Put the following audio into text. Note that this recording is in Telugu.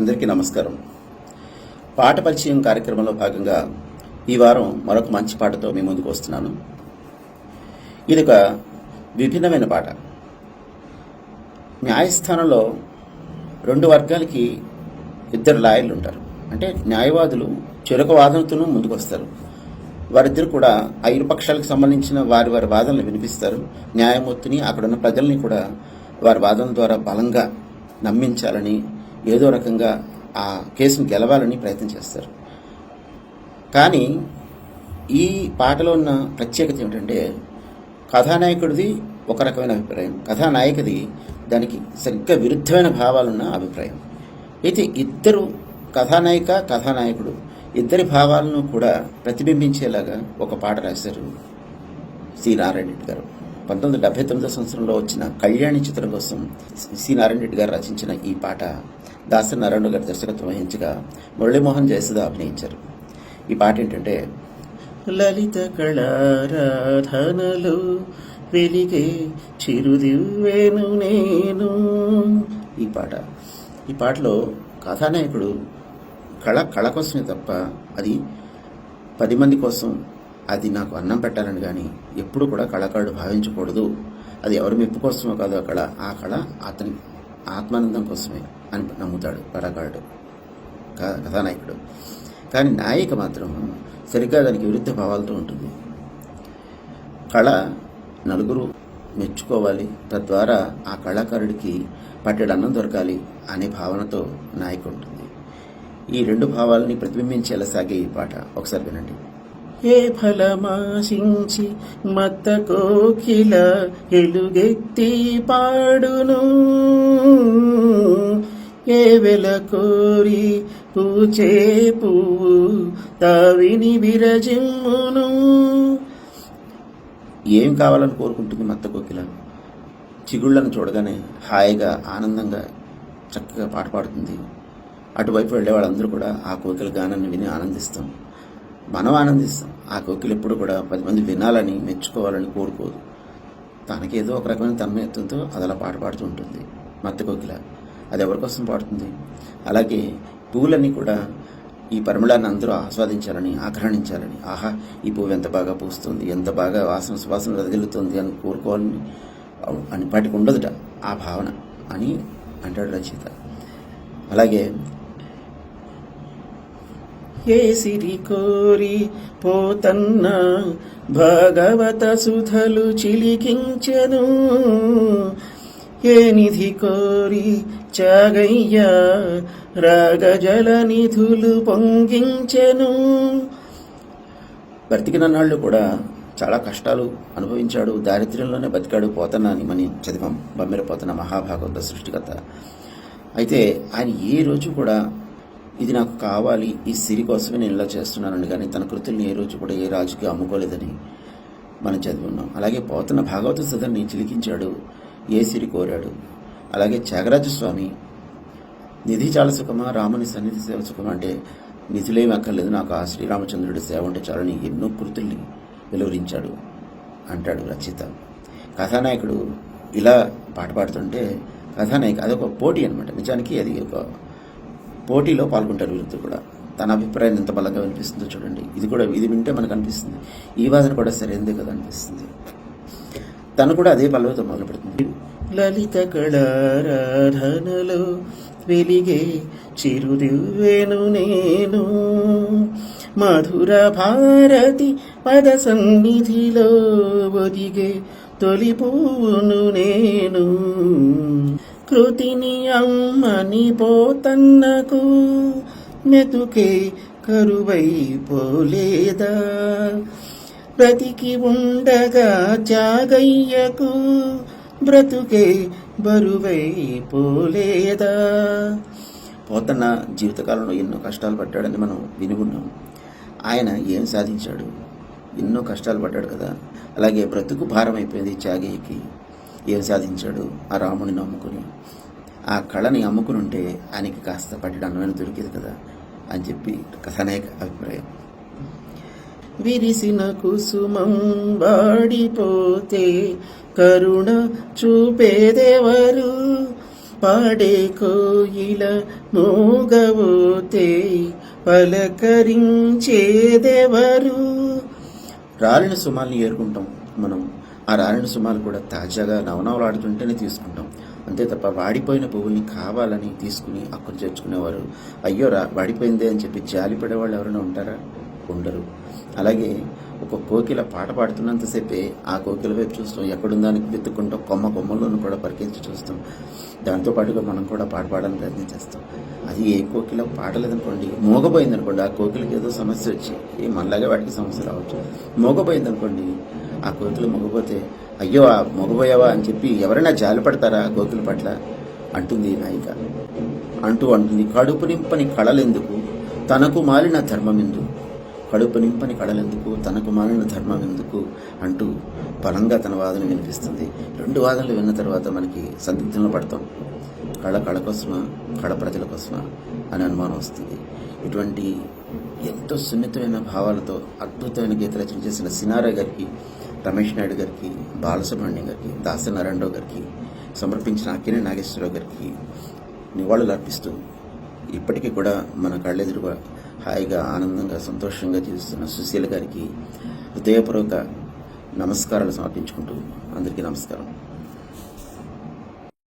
అందరికీ నమస్కారం. పాట పరిచయం కార్యక్రమంలో భాగంగా ఈ వారం మరొక మంచి పాటతో మీ ముందుకు వస్తున్నాను. ఇది ఒక విభిన్నమైన పాట. న్యాయస్థానంలో రెండు వర్గాలకి ఇద్దరు లాయర్లు ఉంటారు. అంటే న్యాయవాదులు చెరొక వాదనతోనూ ముందుకు వస్తారు వారిద్దరు కూడా ఆ ఇరు పక్షాలకు సంబంధించిన వారి వారి వాదనలు వినిపిస్తారు. న్యాయమూర్తిని అక్కడున్న ప్రజల్ని కూడా వారి వాదన ద్వారా బలంగా నమ్మించాలని ఏదో రకంగా ఆ కేసును గెలవాలని ప్రయత్నం చేస్తారు. కానీ ఈ పాటలో ఉన్న ప్రత్యేకత ఏమిటంటే కథానాయకుడిది ఒక రకమైన అభిప్రాయం. కథానాయకది దానికి సరిగ్గా విరుద్ధమైన భావాలున్న అభిప్రాయం. అయితే ఇద్దరు కథానాయిక కథానాయకుడు ఇద్దరి భావాలను కూడా ప్రతిబింబించేలాగా ఒక పాట రాశారు సి. నారాయణ రెడ్డి గారు. పంతొమ్మిది వందల డెబ్బై తొమ్మిదో సంవత్సరంలో వచ్చిన కళ్యాణి చిత్రం కోసం సి. నారాయణ రెడ్డి గారు రచించిన ఈ పాట దాసనారాయణ గారి దర్శకత్వం వహించగా మురళీమోహన్ జయసుధ అభినయించారు. ఈ పాట ఏంటంటే లలిత కళారాధనలు వెలిగే చిరుదివ్వేను నేను. ఈ పాట. ఈ పాటలో కథానాయకుడు కళ కళ కోసమే తప్ప అది పది మంది కోసం అది నాకు అన్నం పెట్టాలని కానీ ఎప్పుడు కూడా కళాకారుడు భావించకూడదు. అది ఎవరి మెప్పు కోసమో కాదు ఆ కళ ఆ కళ అతని ఆత్మానందం కోసమే అని నమ్ముతాడు కళాకారుడు కథానాయకుడు. కానీ నాయిక మాత్రం సరిగ్గా దానికి విరుద్ధ భావాలతో ఉంటుంది. కళ నలుగురు మెచ్చుకోవాలి తద్వారా ఆ కళాకారుడికి పట్టెడు అన్నం దొరకాలి అనే భావనతో నాయకు ఉంటుంది. ఈ రెండు భావాలని ప్రతిబింబించేలా సాగే ఈ పాట. ఒకసారి వినండి. ఏ ఫలమాశించి మత్త కోకిల ఎలుగెత్తి పాడును? ఏ వెల కోరి పూచే పువ్వు తావిని విరజిమ్మును? ఏం కావాలని కోరుకుంటుంది మత్త కోకిల చిగుళ్ళను చూడగానే హాయిగా ఆనందంగా చక్కగా పాట పాడుతుంది. అటువైపు వెళ్ళే వాళ్ళందరూ కూడా ఆ కోకిల గానాన్ని విని ఆనందిస్తాం. మనం ఆనందిస్తాం. ఆ కోకిలు ఎప్పుడు కూడా పది మంది వినాలని మెచ్చుకోవాలని కోరుకోదు. తనకేదో ఒక రకమైన తన్మయత్వంతో అది అలా పాట పాడుతూ ఉంటుంది. మత్త కోకిల అది ఎవరికోసం పాడుతుంది? అలాగే పువ్వులన్నీ కూడా ఈ పరిమళాన్ని అందరూ ఆస్వాదించాలని ఆగ్రహించాలని ఆహా ఈ పువ్వు ఎంత బాగా పూస్తుంది ఎంత బాగా వాసన సువాసన వెదజల్లుతుంది అని కోరుకోవాలని అని వాటికి ఉండదుట. ఆ భావన అని అంటాడు రచయిత. అలాగే ఏ కోరి పోతన్న భగవత సుధలు చిలికించెను. ఏ నిధి కోరి చాగయ్య రాగజల నిధులు పొంగించెను. బ్రతికినన్నాళ్ళు కూడా చాలా కష్టాలు అనుభవించాడు దారిద్ర్యంలోనే బతికాడు పోతన్న అని మనం చదివాం బమ్మెర పోతన్న మహాభాగవత సృష్టికర్త. అయితే ఆయన ఏ రోజు కూడా ఇది నాకు కావాలి ఈ సిరి కోసమే నేను ఇలా చేస్తున్నానని కానీ తన కృతుల్ని ఏ రోజు కూడా ఏ రాజుకి అమ్ముకోలేదని మనం చదివి అలాగే పోతున్న భాగవత సదన్ని చిలికించాడు ఏ సిరి కోరాడు. అలాగే త్యాగరాజస్వామి నిధి చాలా సుఖమా రాముని సన్నిధి సేవ సుఖమా అంటే నిధులేమి అక్కర్లేదు నాకు ఆ శ్రీరామచంద్రుడి సేవ ఉంటే చాలని ఎన్నో కృతుల్ని వెలువరించాడు అంటాడు రచయిత. కథానాయకుడు ఇలా పాట పాడుతుంటే కథానాయక అదొక పోటీ అనమాట నిజానికి అది ఒక పోటీలో పాల్గొంటారు వీరిద్దరు కూడా. తన అభిప్రాయం ఎంత బలంగా వినిపిస్తుందో చూడండి. ఇది కూడా ఇది వింటే మనకు అనిపిస్తుంది. ఈ వాదన కూడా సరైనదే కదా అనిపిస్తుంది. తను కూడా అదే పల్లవితో మొదలు పెడుతుంది. లలిత కళారాధనలో వెలిగే చిరుదివ్వేను నేను. మధుర భారతి పద సన్నిధిలో ఒదిగే తొలి పువ్వును నేను. కృతిని అమ్మని పోతన్నకు మెతుకే కరువైపోలేదా బ్రతికి ఉండగా జాగయ్యకు బ్రతుకే బరువైపోలేదా పోతన్న జీవితకాలంలో ఎన్నో కష్టాలు పడ్డాడని మనం వినుకున్నాం. ఆయన ఏం సాధించాడు? ఎన్నో కష్టాలు పడ్డాడు కదా. అలాగే బ్రతుకు భారం అయిపోయింది త్యాగయ్యకి ఏం సాధించాడు? ఆ రాముని నమ్ముకుని. ఆ కళని అమ్ముకుని ఉంటే ఆయనకి కాస్త పట్టడం అన్నమైన దొరికేది కదా అని చెప్పి కథానాయక అభిప్రాయం. విరిసిన కుసుమం వాడిపోతే కరుణ చూపేదెవరు పాడే కోయిల మోగవోతే పలకరించేదెవరు రాలిన సుమాల్ని ఏరుకుంటాం మనం. ఆ రాలిన సుమాలు కూడా తాజాగా నవనవలాడుతుంటేనే తీసుకుంటాం. అంతే తప్ప వాడిపోయిన పువ్వుల్ని కావాలని తీసుకుని అక్కడ చేర్చుకునేవారు. అయ్యో రా వాడిపోయిందే అని చెప్పి జాలిపడే వాళ్ళు ఎవరైనా ఉంటారా? ఉండరు. అలాగే ఒక కోకిల పాట పాడుతున్నంతసేపే ఆ కోకిల వైపు చూస్తాం. ఎక్కడుందానికి వెతుక్కుంటాం కొమ్మ కొమ్మలను కూడా పరికించి చూస్తాం. దాంతో పాటుగా మనం కూడా పాట పాడాలని ప్రయత్నం చేస్తాం. అది ఏ కోకిల పాడలేదనుకోండి మోగపోయిందనుకోండి ఆ కోకిలకి ఏదో సమస్య వచ్చి మళ్ళాగా మనలాగే వాటికి సమస్య రావచ్చు. మోగపోయిందనుకోండి ఆ కోతులు మొగపోతే అయ్యో ఆ మొగపోయావా? అని చెప్పి ఎవరైనా జాలి పడతారా ఆ కోతుల పట్ల? అంటుంది నాయిక. అంటూ అంటుంది కడుపు నింపని కళలెందుకు? తనకు మాలిన ధర్మం ఎందుకు కడుపు నింపని కళలెందుకు? తనకు మాలిన ధర్మం ఎందుకు అంటూ బలంగా తన వాదన వినిపిస్తుంది. రెండు వాదనలు విన్న తర్వాత మనకి సందిగ్ధంలో పడతాం. కళ కళ కోసమా? కళ ప్రజల కోసమా? అని అనుమానం వస్తుంది. ఇటువంటి ఎంతో సున్నితమైన భావాలతో అద్భుతమైన గీత రచన చేసిన సినారా గారికి రమేష్ నాయుడు గారికి బాలసుబ్రహ్మణ్యం గారికి దాసనారాయణరావు గారికి సమర్పించిన అక్కినే నాగేశ్వరరావు గారికి నివాళులు అర్పిస్తూ ఇప్పటికీ కూడా మన కళ్ళెదురుగా హాయిగా ఆనందంగా సంతోషంగా జీవిస్తున్న సుశీల గారికి హృదయపూర్వక నమస్కారాలు సమర్పించుకుంటూ అందరికీ నమస్కారం.